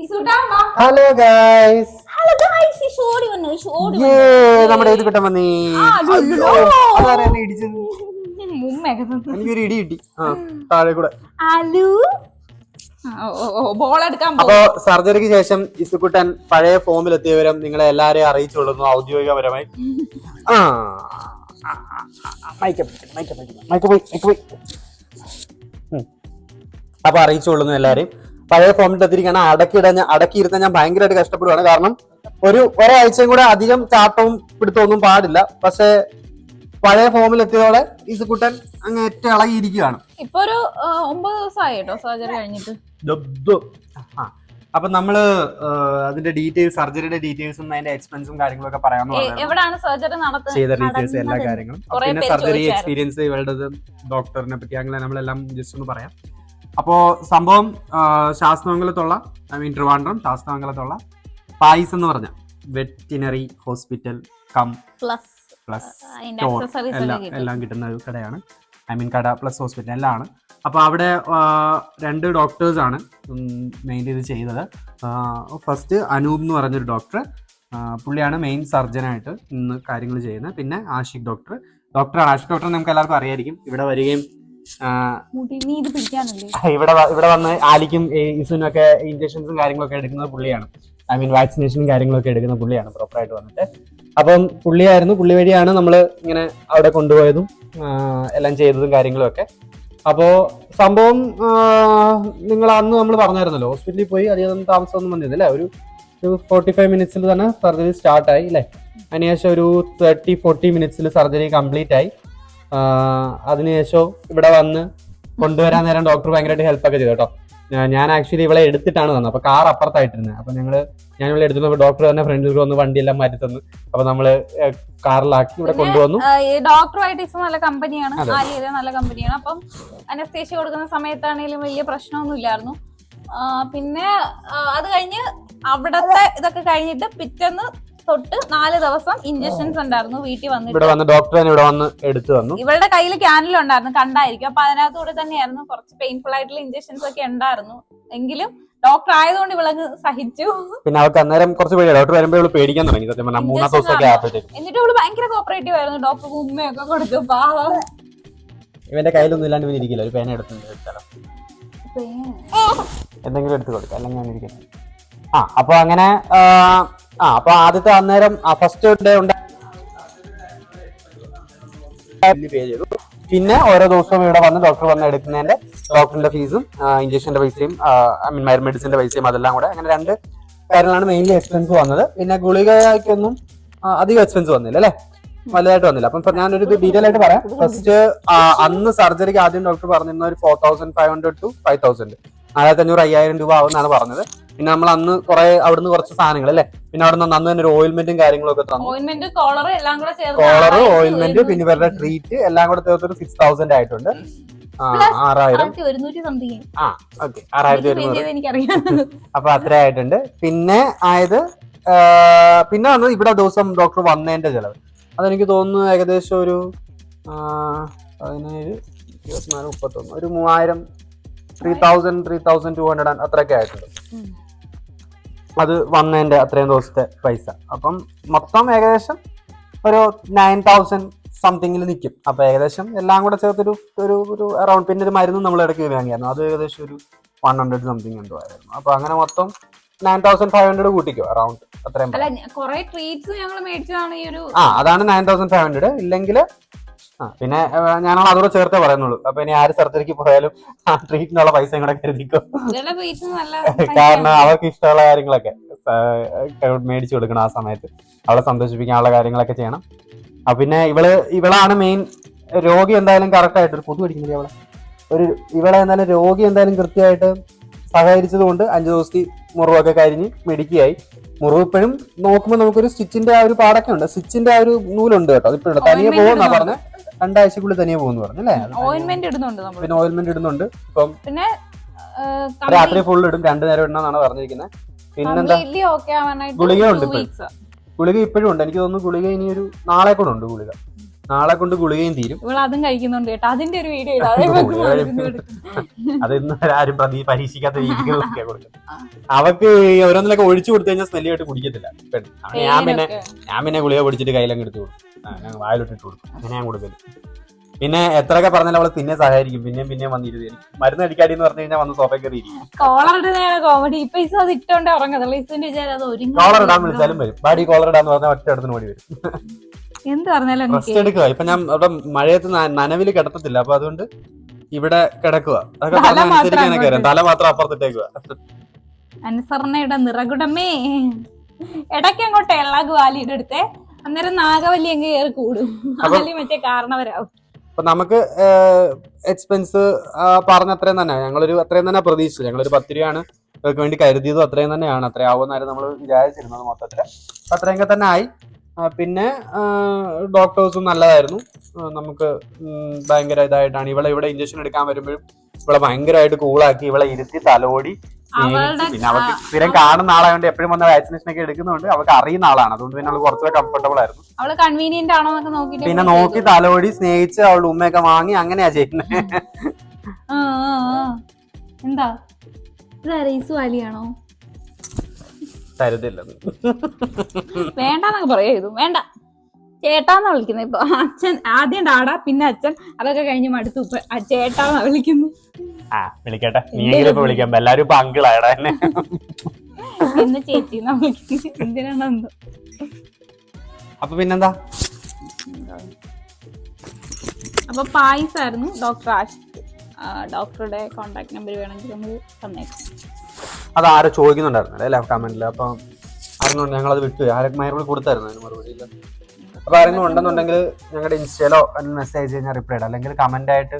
Hello guys hello guys ഓടി വന്നു ഈ വന്നു. നമ്മുടെ ഏത് കിട്ടാൻ വന്നേ. അതാരാ എന്നെ ഇടിച്ചത്? മുമ്മയൊക്കെ എനിക്കൊരു ഇടി കിട്ടി. ആ താഴെ കൂടെ. അലു ബോൾ എടുക്കാൻ അപ്പോ സർജറിക്ക് ശേഷം ഇസുക്കുട്ടൻ പഴയ ഫോമിൽ എത്തിയ വിവരം നിങ്ങളെ എല്ലാരെയും അറിയിച്ചുകൊള്ളുന്നു ഔദ്യോഗികപരമായി. ആ. അപ്പൊ അറിയിച്ചുകൊള്ളുന്നു എല്ലാരെയും. പഴയ ഫോമിൽ എത്തിയിരിക്കണം അടക്കിയിടാൻ ഞാൻ അടക്കിയിരുത്താൻ ഞാൻ ഭയങ്കരമായിട്ട് കഷ്ടപ്പെടുവാണ്. കാരണം ഒരു ഒരാഴ്ചയും കൂടെ അധികം ചാട്ടവും പിടുത്തമൊന്നും പാടില്ല. പക്ഷേ പഴയ ഫോമിൽ എത്തിയതോടെ ഇസുക്കുട്ടൻ അങ്ങ് ഏറ്റ ഇളകിയിരിക്കുകയാണ്. ഇപ്പൊ ഒരു ഒമ്പത് ദിവസമായി കേട്ടോ സർജറി കഴിഞ്ഞിട്ട്. അപ്പൊ നമ്മൾ അതിന്റെ ഡീറ്റെയിൽസ് സർജറിയുടെ ഡീറ്റെയിൽസും അതിന്റെ എക്സ്പെൻസും കാര്യങ്ങളൊക്കെ പറയാമെന്ന് സർജറി ചെയ്ത ഡീറ്റെയിൽസ് എല്ലാ കാര്യങ്ങളും. പിന്നെ സർജറി എക്സ്പീരിയൻസ് ഇവരുടെ ഡോക്ടറിനെ പറ്റി. അങ്ങനെ നമ്മളെല്ലാം ജസ്റ്റ് ഒന്ന് പറയാം. അപ്പോ സംഭവം ശാസ്ത്രമംഗലത്തുള്ള ഐ മീൻ ട്രിവാൻഡ്രം ശാസ്ത്രമംഗലത്തുള്ള പായ്സ് എന്ന് പറഞ്ഞ. Veterinary hospital cum plus. Plus എല്ലാം. എല്ലാം കിട്ടുന്ന ഒരു കടയാണ്. ഐ മീൻ കട പ്ലസ് ഹോസ്പിറ്റൽ എല്ലാം ആണ്. അപ്പോൾ അവിടെ രണ്ട് ഡോക്ടേഴ്സാണ് മെയിൻ ഇത് ചെയ്തത്. ഫസ്റ്റ് അനൂപ് എന്ന് പറഞ്ഞൊരു ഡോക്ടർ പുള്ളിയാണ് മെയിൻ സർജനായിട്ട് ഇന്ന് കാര്യങ്ങൾ ചെയ്യുന്നത്. പിന്നെ ആഷിഖ് ഡോക്ടർ ഡോക്ടറാണ് ആഷിഖ് ഡോക്ടർ നമുക്ക് എല്ലാവർക്കും അറിയായിരിക്കും. ഇവിടെ വരികയും ഇവിടെ ഇവിടെ വന്ന് ആലിക്കും ഇസുനും ഒക്കെ ഇഞ്ചക്ഷൻസും കാര്യങ്ങളൊക്കെ എടുക്കുന്ന പുള്ളിയാണ്. ഐ മീൻ വാക്സിനേഷനും കാര്യങ്ങളൊക്കെ എടുക്കുന്ന പുള്ളിയാണ് പ്രോപ്പറായിട്ട് വന്നിട്ട്. അപ്പം പുള്ളിയായിരുന്നു പുള്ളി വഴിയാണ് നമ്മൾ ഇങ്ങനെ അവിടെ കൊണ്ടുപോയതും എല്ലാം ചെയ്തതും കാര്യങ്ങളും ഒക്കെ അപ്പോൾ സംഭവം നിങ്ങൾ അന്ന് നമ്മൾ പറഞ്ഞായിരുന്നല്ലോ ഹോസ്പിറ്റലിൽ പോയി അധികം താമസമൊന്നും വന്നില്ല അല്ലേ? ഒരു ഒരു ഫോർട്ടി ഫൈവ് മിനിറ്റ്സിൽ തന്നെ സർജറി സ്റ്റാർട്ടായി അല്ലേ? അതിനുശേഷം ഒരു തേർട്ടി ഫോർട്ടി മിനിറ്റ്സിൽ സർജറി കംപ്ലീറ്റ് ആയി. അതിനുശേഷം ഇവിടെ വന്ന് കൊണ്ടുവരാൻ നേരം ഡോക്ടർ ഭയങ്കരമായിട്ട് ഹെൽപ്പ് ഒക്കെ ചെയ്തു കേട്ടോ. ഞാൻ ആക്ച്വലി ഇവളെ എടുത്തിട്ടാണ് തന്നത്. അപ്പൊ കാർ അപ്പുറത്തായിട്ടിരുന്നത് അപ്പൊ ഞങ്ങൾ ഞാൻ ഇവിടെ എടുത്തു ഡോക്ടർ തന്നെ ഫ്രണ്ടിൽ വന്ന് വണ്ടിയെല്ലാം മാറ്റി തന്നു. അപ്പൊ നമ്മൾ കാറിലാക്കി ഇവിടെ കൊണ്ടുവന്നു. ഡോക്ടറുമായിട്ട് ഇസ് നല്ല കമ്പനിയാണ്. നല്ല കമ്പനിയാണ് അപ്പം അനസ്തേഷ്യ കൊടുക്കുന്ന സമയത്താണെങ്കിലും വലിയ പ്രശ്നമൊന്നും ഇല്ലായിരുന്നു. പിന്നെ അത് കഴിഞ്ഞ് അവിടത്തെ ഇതൊക്കെ കഴിഞ്ഞിട്ട് പിറ്റേന്ന് തൊട്ട് നാല് ദിവസം ഇഞ്ചക്ഷൻസ് ഉണ്ടായിരുന്നു വീട്ടിൽ ഇവിടെ വന്നിട്ട്. വന്ന് ഡോക്ടർ ഇവിടെ വന്ന് എടുത്തു വന്നു ഇവളുടെ കയ്യിൽ ക്യാനിൽ ഉണ്ടായിരുന്നു കണ്ടായിരിക്കും. അപ്പൊ അതിനകത്തൂടെ തന്നെയായിരുന്നു കുറച്ച് പെയിൻഫുൾ ആയിട്ടുള്ള ഇഞ്ചക്ഷൻസ് ഒക്കെ ഉണ്ടായിരുന്നു. എങ്കിലും ഡോക്ടർ ആയതുകൊണ്ട് ഇവളങ്ങ് സഹിച്ചു. പിന്നെ അവൾക്ക് അന്നേരം കുറച്ച് പേടി ഡോക്ടർ വരുമ്പോൾ ഇവൾ പേടിക്കാൻ തുടങ്ങി. സത്യം പറഞ്ഞാൽ മൂന്നാം ദിവസമൊക്കെ ആയപ്പോഴത്തേക്കും. എന്നിട്ട് ഇവൾ ഭയങ്കര കോപ്പറേറ്റീവ് ആയിരുന്നു. ഡോക്ടർ ഉമ്മയൊക്കെ കൊടുത്തു. പാവം. ഇവന്റെ കയ്യിലൊന്നും ഇല്ലാണ്ട് ഇവൻ ഇരിക്കില്ല. ഒരു പേന എടുത്തു എടുത്താലോ എന്തെങ്കിലും എടുത്തു കൊടുക്കാം. അല്ലെങ്കിൽ ഞാൻ ഇരിക്കാം ആ അപ്പൊ അങ്ങനെ ആ, അപ്പൊ ആദ്യത്തെ അന്നേരം ഫസ്റ്റ് ഡേ ഉണ്ട് പേ ചെയ്തു പിന്നെ ഓരോ ദിവസവും ഇവിടെ വന്ന് ഡോക്ടർ വന്ന് എടുക്കുന്നതിന്റെ ഡോക്ടറിന്റെ ഫീസും ഇഞ്ചക്ഷന്റെ പൈസയും ഐ മീൻ മെഡിസിന്റെ പൈസയും അതെല്ലാം കൂടെ അങ്ങനെ രണ്ട് കാര്യങ്ങളാണ് മെയിൻലി എക്സ്പെൻസ് വന്നത്. പിന്നെ ഗുളികയ്ക്കൊന്നും അധികം എക്സ്പെൻസ് വന്നില്ല അല്ലേ? വലുതായിട്ട് വന്നില്ല. അപ്പം ഞാനൊരു ഡീറ്റെയിൽ ആയിട്ട് പറയാം. ഫസ്റ്റ് അന്ന് സർജറിക്ക് ആദ്യം ഡോക്ടർ പറഞ്ഞിരുന്ന ഒരു four thousand five hundred to five thousand നാലായിരത്തി അഞ്ഞൂറ് അയ്യായിരം രൂപ ആവുമെന്നാണ് പറഞ്ഞത്. പിന്നെ നമ്മൾ അന്ന് കുറെ അവിടുന്ന് കുറച്ച് സാധനങ്ങൾ അല്ലെ? പിന്നെ അവിടെ നിന്ന് അന്ന് തന്നെ ഒരു ഓയിൽമെന്റും കാര്യങ്ങളൊക്കെ തന്നു. ഓയിൽമെന്റ് കോളർ എല്ലാം കൂടെ ചേർത്ത് കോളർ ഓയിൽമെന്റ് പിന്നെ ഇവരുടെ ട്രീറ്റ് എല്ലാം കൂടെ ചേർത്തൊരു സിക്സ് തൗസൻഡ് ആയിട്ടുണ്ട്. ആറായിരം. ആ ഓക്കെ ആറായിരത്തി ഒരുന്നൂറ്. അപ്പൊ അത്ര ആയിട്ടുണ്ട്. പിന്നെ ആയത് പിന്നെ വന്നത് ഇവിടെ ദിവസം ഡോക്ടർ വന്നതിന്റെ ചെലവ്. അതെനിക്ക് തോന്നുന്നു ഏകദേശം ഒരു പതിനേഴ് ഇരുപത്തിനാല് മുപ്പത്തൊന്ന് ഒരു മൂവായിരം three thousand three thousand two hundred അത്രയൊക്കെ ആയിട്ടുണ്ട്. അത് വന്നതിന്റെ അത്രയും ദിവസത്തെ പൈസ. അപ്പം മൊത്തം ഏകദേശം ഒരു നയൻ തൗസൻഡ് സംതിങ്ങിൽ നിൽക്കും അപ്പോൾ ഏകദേശം എല്ലാം കൂടെ ചേർത്തൊരു ഒരു ഒരു അറൗണ്ട് പിന്നെ ഒരു മരുന്ന് നമ്മൾ ഇടയ്ക്ക് വാങ്ങിയായിരുന്നു. അത് ഏകദേശം ഒരു വൺ ഹൺഡ്രഡ് സംതിങ് എന്തോ ആയിരുന്നു. അപ്പോൾ അങ്ങനെ മൊത്തം നയൻ തൗസൻഡ് ഫൈവ് ഹൺഡ്രഡ് കൂട്ടിക്കോ അറൗണ്ട് അത്രയും ആ അതാണ് നയൻ തൗസൻഡ് ഫൈവ് ഹൺഡ്രഡ് ഇല്ലെങ്കിൽ പിന്നെ ഞാനാണ് അതോടെ ചേർത്തേ പറയുന്നുള്ളൂ. അപ്പൊ ഇനി ആര് സർജറിക്ക് പോയാലും ആ ട്രീറ്റിനുള്ള പൈസ കൂടെ കരുതിക്കോ കാരണം അവർക്ക് ഇഷ്ടമുള്ള കാര്യങ്ങളൊക്കെ മേടിച്ചു കൊടുക്കണം ആ സമയത്ത്. അവളെ സന്തോഷിപ്പിക്കാനുള്ള കാര്യങ്ങളൊക്കെ ചെയ്യണം. അപ്പൊ പിന്നെ ഇവൾ ഇവളാണ് മെയിൻ രോഗി എന്തായാലും കറക്റ്റ് ആയിട്ട് ഒരു പൊതു പിടിക്കുന്നില്ല അവളെ? ഒരു ഇവളെ എന്തായാലും രോഗി എന്തായാലും കൃത്യമായിട്ട് സഹകരിച്ചത് കൊണ്ട് അഞ്ചു ദിവസത്തെ മുറിവൊക്കെ കരിഞ്ഞ് മെഡിക്കുകയായി മുറിവ് ഇപ്പോഴും നോക്കുമ്പോൾ നമുക്കൊരു സ്റ്റിച്ചിന്റെ ആ ഒരു പാടൊക്കെ ഉണ്ട്. സ്റ്റിച്ചിന്റെ ആ ഒരു നൂലുണ്ട് കേട്ടോ. അതിപ്പോഴുണ്ട് തനിയെ പോകുന്നാ പറഞ്ഞ. രണ്ടാഴ്ചക്കുള്ളിൽ തനിയെ പോകുന്നു പറഞ്ഞു അല്ലേ? ഓയിൽമെന്റ് ഇടുന്നുണ്ട് നമ്മൾ പിന്നെ ഓയിൽമെന്റ് ഇടുന്നുണ്ട്. ഇപ്പം പിന്നെ രാത്രി ഫുൾ ഇടും രണ്ടു നേരം ഇടണമെന്നാണ് പറഞ്ഞിരിക്കുന്നത് പിന്നെന്താ? ഗുളിക ഉണ്ട്. ഗുളിക ഇപ്പോഴും ഉണ്ട്. എനിക്ക് തോന്നുന്നു ഗുളിക ഇനി ഒരു നാളെ കൂടെ ഉണ്ട് ഗുളിക. നാളെ കൊണ്ട് ഗുളികയും തീരും. അതും കഴിക്കുന്നുണ്ട് കേട്ടോ. അതിന്റെ ഒരു വീഡിയോ അത് ഇന്ന് ആരും പരീക്ഷിക്കാത്ത കൊടുക്കുന്നത്. അവക്ക് ഓരോന്നിലൊക്കെ ഒഴിച്ചു കൊടുത്തു കഴിഞ്ഞാൽ സ്മെല്ല് ആയിട്ട് കുടിക്കത്തില്ല. ഞാൻ പിന്നെ ഞാൻ പിന്നെ ഗുളിക പൊടിച്ചിട്ട് കയ്യിലങ്ങ് എടുത്തു കൊടുക്കും. ഞാൻ വായിലോട്ടിട്ട് കൊടുക്കും അങ്ങനെ ഞാൻ കൊടുക്കൽ. പിന്നെ എത്രയൊക്കെ പറഞ്ഞാലും അവൾ പിന്നെ സഹായിക്കും. പിന്നെയും പിന്നെയും വന്നിരുന്നു. മരുന്ന് അടിക്കാടി എന്ന് പറഞ്ഞു കഴിഞ്ഞാൽ വന്ന് സോഫയിൽ കയറി ഇരിക്കും. കോമഡി ഇപ്പൊ അത് ഇട്ടോണ്ടേ അത് കോളർ ഇടാൻ വിളിച്ചാലും വരും. ബാഡി കോളർ ഇടാന്ന് പറഞ്ഞാൽ ഒറ്റ ഇടത്തിന് ഓടി വരും. എന്ത് പറഞ്ഞാലും റെസ്റ്റ് എടുക്കുക. ഇപ്പൊ ഞാൻ അവിടെ മഴയത്ത് നനവിൽ കിടത്തത്തില്ല അപ്പൊ അതുകൊണ്ട് ഇവിടെ കിടക്കുക. അതൊക്കെ തല പറഞ്ഞാൽ മാത്രം അനുസരിക്കാനൊക്കെ അറിയാം തല മാത്രം അപ്പുറത്തിട്ടേക്കുക. അനുസരണയുടെ നിറകുടമേ. ഇടയ്ക്ക് അങ്ങോട്ട് എള്ളാഗ് വാലിയുടെ അടുത്തേ. അന്നേരം നാഗവല്ലി അങ്ങ് കയറി കൂടും. മറ്റേ കാരണവരാവും. അപ്പൊ നമുക്ക് എക്സ്പെൻസ് പറഞ്ഞ അത്രയും തന്നെ. ഞങ്ങളൊരു അത്രയും തന്നെ പ്രതീക്ഷിച്ചു ഞങ്ങളൊരു പത്ത് രൂപയാണ് ഇവർക്ക് വേണ്ടി കരുതിയതും അത്രയും തന്നെയാണ്. അത്രയും ആവുമെന്നായിരുന്നു നമ്മൾ വിചാരിച്ചിരുന്നത് മൊത്തത്തിൽ അത്രയൊക്കെ തന്നെ ആയി. പിന്നെ ഡോക്ടേഴ്സും നല്ലതായിരുന്നു. നമുക്ക് ഭയങ്കര ഇതായിട്ടാണ്. ഇവളെ ഇവിടെ ഇഞ്ചക്ഷൻ എടുക്കാൻ വരുമ്പോഴും ഇവളെ ഭയങ്കരമായിട്ട് കൂളാക്കി ഇവളെ ഇരുത്തി തലോടി പിന്നെ അവൾക്ക് സ്ഥിരം കാണുന്ന ആളായതുകൊണ്ട് എപ്പോഴും വന്ന വാക്സിനേഷൻ ഒക്കെ എടുക്കുന്നതുകൊണ്ട് അവൾക്ക് അറിയുന്ന ആളാണ്. അതുകൊണ്ട് പിന്നെ അവൾ കുറച്ചുകൂടെ കംഫർട്ടബിൾ ആയിരുന്നു. അവൾ കൺവീനിയന്റ് ആണോ എന്നൊക്കെ നോക്കിട്ട് പിന്നെ നോക്കി തലോടി സ്നേഹിച്ച് അവളുടെ ഉമ്മയൊക്കെ വാങ്ങി അങ്ങനെയാ ചെയ്യുന്നത്. എന്താ? ഇസു വാലിയാണോ വേണ്ടെന്നൊക്കെ പറയരുത് വേണ്ട. ചേട്ടാന്നാ വിളിക്കുന്നത് ഇപ്പൊ. അച്ഛൻ ആദ്യം ഡാഡാ പിന്നെ അച്ഛൻ. അതൊക്കെ കഴിഞ്ഞ് മടുത്തു. ചേട്ടാന്നാ വിളിക്കുന്നത് ആ വിളിക്കട്ടെ. നീയെങ്കിലും ഇപ്പൊ വിളിക്കാം എല്ലാരും ഇപ്പൊ അങ്കിളായടാ എന്നെ. അപ്പൊ പിന്നെന്താ? അപ്പൊ പായസായിരുന്നു ഡോക്ടർ ആശ് ഡോക്ടറുടെ കോണ്ടാക്ട് നമ്പർ വേണമെങ്കിൽ നമ്മൾ തന്നേക്കാം. അത് ആരോ ചോദിക്കുന്നുണ്ടായിരുന്നു അല്ലേ കമന്റിൽ അപ്പൊ ഞങ്ങൾ അത് വിട്ടു. ആരൊക്കെ മറുപടി കൊടുത്തായിരുന്നു അതിന് മറുപടി ഇല്ല. അപ്പൊ ആരെങ്കിലും ഉണ്ടെന്നുണ്ടെങ്കിൽ ഞങ്ങളുടെ ഇൻസ്റ്റയിലോ മെസ്സേജ് കഴിഞ്ഞാൽ റിപ്ലൈ ഇടാം. അല്ലെങ്കിൽ കമന്റ് ആയിട്ട്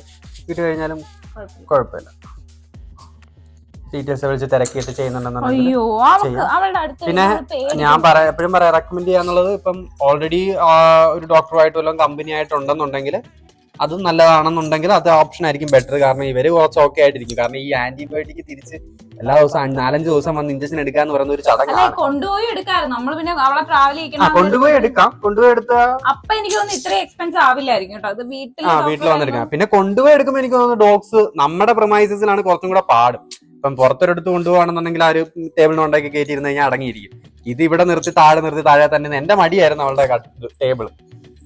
ഇട്ട് കഴിഞ്ഞാലും കുഴപ്പമില്ല. കുഴപ്പമില്ല ഡീറ്റെയിൽസ് വിളിച്ച് തിരക്കിയിട്ട് ചെയ്യുന്നുണ്ടെന്നുണ്ടെങ്കിൽ അയ്യോ അവൾക്ക് ചെയ്യാം. അവളുടെ അടുത്ത് പിന്നെ ഞാൻ പറയാ എപ്പോഴും പറയാം റെക്കമെൻഡ് ചെയ്യാന്നുള്ളത് ഇപ്പം ഓൾറെഡി ഒരു ഡോക്ടറുമായിട്ട് വല്ലതും കമ്പനി ആയിട്ടുണ്ടെന്നുണ്ടെങ്കിൽ അത് നല്ലതാണെന്നുണ്ടെങ്കിൽ അത് ഓപ്ഷൻ ആയിരിക്കും ബെറ്റർ കാരണം ഇവർ കുറച്ച് ഓക്കെ ആയിട്ടിരിക്കും. കാരണം ഈ ആന്റിബയോട്ടിക് തിരിച്ച് എല്ലാ ദിവസം നാലഞ്ച് ദിവസം വന്ന് ഇഞ്ചക്ഷൻ എടുക്കാന്ന് പറയുന്ന ഒരു ചടങ്ങ് കൊണ്ടുപോയി നമ്മൾ പിന്നെ ട്രാവൽ ചെയ്യിക്കണം കൊണ്ടുപോയി എടുക്കാം. കൊണ്ടുപോയി എടുത്ത അപ്പൊ എനിക്ക് തോന്നുന്നു ഇത്ര എക്സ്പെൻസ് ആവില്ലായിരിക്കും കേട്ടോ. അത് വീട്ടിൽ ആ വീട്ടിൽ വന്നെടുക്കാം പിന്നെ കൊണ്ടുപോയി എടുക്കുമ്പോൾ എനിക്ക് തോന്നുന്നു ഡോഗ്സ് നമ്മുടെ പ്രൊമൈസസിലാണ് കുറച്ചും കൂടെ പാടും. ഇപ്പം പുറത്തൊരിടത്ത് കൊണ്ടുപോകണമെന്നുണ്ടെങ്കിൽ ആ ഒരു ടേബിളിന് ഉണ്ടാക്കി കയറ്റിയിരുന്ന് കഴിഞ്ഞാൽ അടങ്ങിയിരിക്കും. ഇത് ഇവിടെ നിർത്തി താഴെ നിർത്തി താഴെ തന്നെ എന്റെ മടിയായിരുന്നു അവളുടെ ടേബിൾ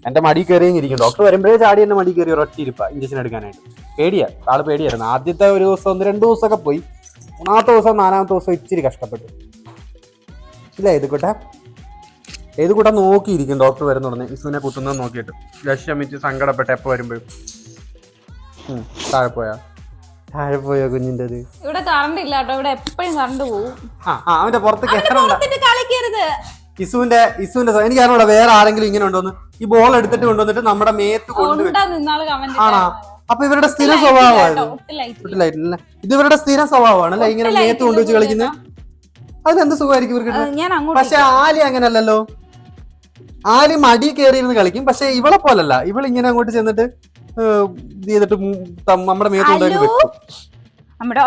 എന്റെ മടി കയറിയും ഇരിക്കും ഡോക്ടർ വരുമ്പോഴേ ചാടി എന്റെ മടി കയറി ഒരൊറ്റ ഇരിപ്പ ഇഞ്ചക്ഷൻ എടുക്കാനായിട്ട്. പേടിയാ ആൾ പേടിയായിരുന്നു. ആദ്യത്തെ ഒരു ദിവസം ഒന്ന് രണ്ട് ദിവസമൊക്കെ പോയി. മൂന്നാമത്തെ ദിവസം നാലാമത്തെ ദിവസം ഇച്ചിരി കഷ്ടപ്പെട്ടു. ഇല്ല ഏത് കൂട്ട? ഏത് കൂട്ട നോക്കിയിരിക്കും ഡോക്ടർ വരുന്നുടനെ ഇസുവിനെ കുത്തുന്നത് നോക്കിയിട്ട്. വിഷമിച്ച് സങ്കടപ്പെട്ട് എപ്പോ വരുമ്പോഴും. താഴെ പോയാ? താഴെ പോയോ കുഞ്ഞിന്റെ ഇവിടെ കറണ്ട് ഇല്ല കേട്ടോ ഇവിടെ എപ്പോഴും കറണ്ട് പോകും ആ ആ അവന്റെ പുറത്ത് കളിക്കരുത്. ഇസുവിന്റെ ഇസുവിന്റെ സ്വ- എനിക്ക് അറിഞ്ഞൂടാ വേറെ ആരെങ്കിലും ഇങ്ങനെ ഉണ്ടോന്ന്. ഈ ബോൾ എടുത്തിട്ട് കൊണ്ടുവന്നിട്ട് നമ്മുടെ മേത്ത് കൊണ്ടുവരും ആണോ? അപ്പൊ ഇവരുടെ സ്ഥിര സ്വഭാവമാണ് ഇത് ഇവരുടെ സ്ഥിര സ്വഭാവമാണ് അല്ലെ? ഇങ്ങനെ മേത്ത് കൊണ്ടുവച്ച് കളിക്കുന്നത്. അതിനെന്ത് സുഖമായിരിക്കും ഇവർക്ക്? പക്ഷെ ആലി അങ്ങനല്ലല്ലോ. ആലി മടി കയറിയിരുന്ന് കളിക്കും. പക്ഷെ ഇവളെ പോലല്ല. ഇവൾ ഇങ്ങനെ അങ്ങോട്ട് ചെന്നിട്ട് ചെയ്തിട്ട് നമ്മുടെ മേത്ത് കൊണ്ടുപോയി വെക്കും. നമ്മുടെ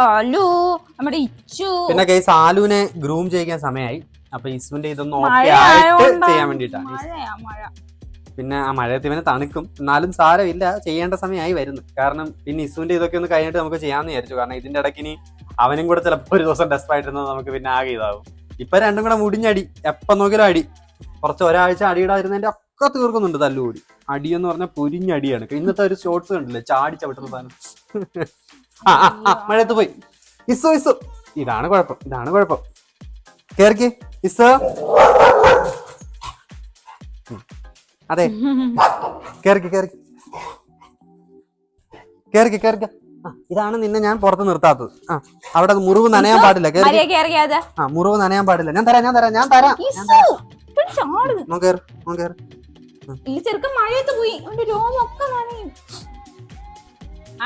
നമ്മുടെ ഇച്ചു. പിന്നെ കേസ് ആലുവിനെ ഗ്രൂം ചെയ്യിക്കാൻ സമയമായി. അപ്പൊ ഇസുവിന്റെ ഇതൊന്നും മഴ ഓക്കെ ആയിട്ട് ചെയ്യാൻ വേണ്ടിട്ടാണ് മഴ. പിന്നെ ആ മഴയത്ത് ഇവനെ തണുക്കും. എന്നാലും സാരമില്ല ചെയ്യേണ്ട സമയമായി വരുന്നു. കാരണം പിന്നെ ഇസുവിന്റെ ഇതൊക്കെ ഒന്ന് കഴിഞ്ഞിട്ട് നമുക്ക് ചെയ്യാമെന്ന് വിചാരിച്ചു. കാരണം ഇതിന്റെ ഇടയ്ക്ക് ഇനി അവനും കൂടെ ചിലപ്പോൾ ഒരു ദിവസം ഡെസ്പായിട്ടിരുന്നത് നമുക്ക് പിന്നെ ആകെ ഇതാവും. ഇപ്പൊ രണ്ടും കൂടെ മുടിഞ്ഞടി. എപ്പം നോക്കിയാലും അടി. കുറച്ച് ഒരാഴ്ച അടിയിടാതിരുന്നതിന്റെ ഒക്കെ തീർക്കുന്നുണ്ട് തല്ലുകൂടി. അടി എന്ന് പറഞ്ഞാൽ പൊരിഞ്ഞടിയാണ്. ഇന്നത്തെ ഒരു ഷോർട്സ് കണ്ടില്ലേ? ചാടി ചവിട്ടുന്ന സാധനം. മഴയത്ത് പോയി. ഇസു ഇസു. ഇതാണ് കുഴപ്പം. ഇതാണ് കുഴപ്പം. കേറിക്ക്. ഇസു. അതെ. കേറിക്ക് കേറിക്ക്. കേറിക്ക് കേറിക്ക. ഇതാണ് നിന്നെ ഞാൻ പുറത്ത് നിർത്താത്തത്. ആ അവിടെ മുറിവ് നനയാൻ പാടില്ല. കേറി ആ മുറിവ് നനയാൻ പാടില്ല. ഞാൻ തരാം ഞാൻ തരാം ഞാൻ തരാം. മോൻ കേറ് മോൻ കേറ്. ഈ ചെറുക്കൻ മഴയത്ത് പോയി. അവന്റെ രോമം ഒക്കെ നനയും.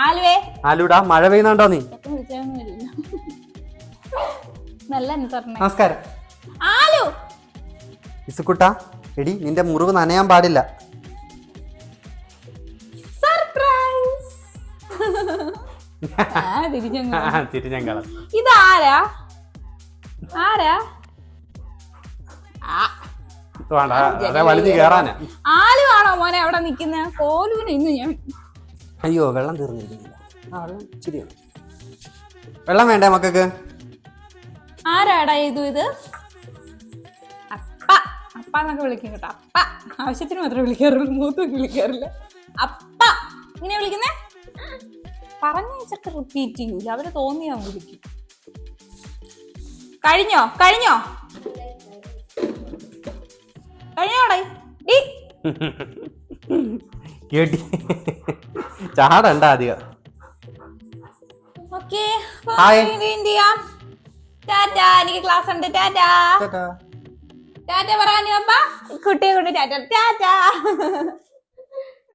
ആലുവേ. ആലൂടാ മഴ പെയ്യുന്നുണ്ടോ നീ? നല്ല നമസ്കാരം. ആലു. ഇസുക്കുട്ട എടി നിന്റെ മുറിവ് നനയാൻ പാടില്ല. ഇതാരാ? ആരാ? വേണ്ട ആലുവാണോ മോനെ അവിടെ നിക്കുന്ന? കോലുവിന് ഇന്ന് ഞാൻ അയ്യോ വെള്ളം തീർന്നിരിക്കുന്നില്ല. ആ വെള്ളം ശരിയാണ് വെള്ളം വേണ്ടേ മക്കൾക്ക്? ആരാടാ ഇത് ഇത്? അപ്പ എന്നൊക്കെ വിളിക്കും കേട്ടോ. അപ്പ. ആവശ്യത്തിന് മാത്രമേ വിളിക്കാറുള്ളൂ. മൂത്തൊക്കെ വിളിക്കാറില്ല. അപ്പ. ഇങ്ങനെ വിളിക്കുന്നേ? പറഞ്ഞ വെച്ചിട്ട് റിപ്പീറ്റ് ചെയ്യൂല. അവർ തോന്നിയാ വിളിക്കും. കഴിഞ്ഞോ? കഴിഞ്ഞോ? കഴിഞ്ഞോടെ ഡി. കേട്ടി. ചാടണ്ട അധികം ഓക്കെ. ടാറ്റ. എനിക്ക് ക്ലാസ് ഉണ്ട്. ടാറ്റ. ടാറ്റ പറഞ്ഞു അമ്മ. കുട്ടിയെ കൊണ്ട് ടാറ്റ. ടാറ്റ.